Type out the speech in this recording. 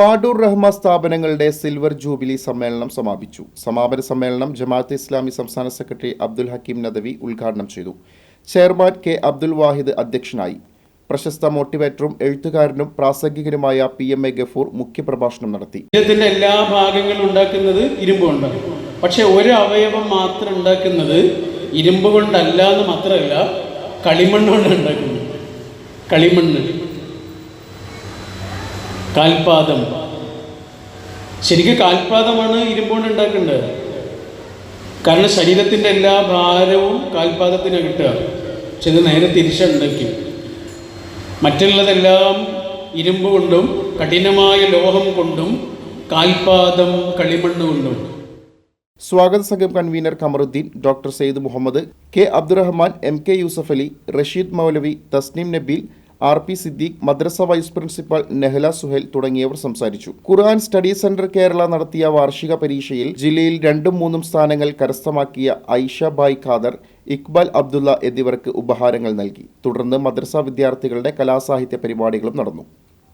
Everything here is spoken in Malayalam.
പാഡൂർ റഹ്മ സ്ഥാപനങ്ങളുടെ സിൽവർ ജൂബിലി സമ്മേളനം സമാപിച്ചു. സമാപന സമ്മേളനം ജമാഅത്ത് ഇസ്ലാമി സംസ്ഥാന സെക്രട്ടറി അബ്ദുൽ ഹക്കീം നദവി ഉദ്ഘാടനം ചെയ്തു. ചെയർമാൻ കെ അബ്ദുൽ വാഹിദ് അധ്യക്ഷനായി. പ്രശസ്ത മോട്ടിവേറ്ററും എഴുത്തുകാരനും പ്രാസംഗികനുമായ പി എം എ ഗഫൂർ മുഖ്യപ്രഭാഷണം നടത്തി. എല്ലാ ഭാഗങ്ങളും ഉണ്ടാക്കുന്നത് ഇരുമ്പ് കൊണ്ടാണ് പക്ഷെ ഒരു അവയവം മാത്രം ഉണ്ടാക്കുന്നത് ഇരുമ്പ് കൊണ്ടല്ല എന്ന് മാത്രമല്ല കളിമണ്ണ് കൊണ്ട് ഉണ്ടാക്കുന്നത്. കളിമണ്ണ്. കാൽപാദം. ശരിക്കും കാൽപാദമാണ് ഇരുമ്പുകൊണ്ട് ഉണ്ടാക്കേണ്ടത് കാരണം ശരീരത്തിന്റെ എല്ലാ ഭാരവും കാൽപാദത്തിന് കിട്ടുക. പക്ഷെ നേരെ തിരിച്ചുണ്ടാക്കി മറ്റുള്ളതെല്ലാം ഇരുമ്പ് കൊണ്ടും കഠിനമായ ലോഹം കൊണ്ടും കാൽപാദം കളിമണ്ണ് കൊണ്ടും. സ്വാഗത സംഘം convener Kamaruddin doctor Syed Muhammad K Abdurahman M K Yusuf Ali Rasheed മൗലവി തസ്നീം നബീൽ ആർ പി സിദ്ദീഖ് മദ്രസ വൈസ് പ്രിൻസിപ്പൽ നെഹ്ല സുഹേൽ തുടങ്ങിയവർ സംസാരിച്ചു. ഖുർആൻ സ്റ്റഡി സെന്റർ കേരള നടത്തിയ വാർഷിക പരീക്ഷയിൽ ജില്ലയിൽ രണ്ടും മൂന്നും സ്ഥാനങ്ങൾ കരസ്ഥമാക്കിയ ഐഷ ബായ് ഖാദർ ഇക്ബാൽ അബ്ദുള്ള എന്നിവർക്ക് ഉപഹാരങ്ങൾ നൽകി. തുടർന്ന് മദ്രസ വിദ്യാർത്ഥികളുടെ കലാസാഹിത്യ പരിപാടികളും നടന്നു.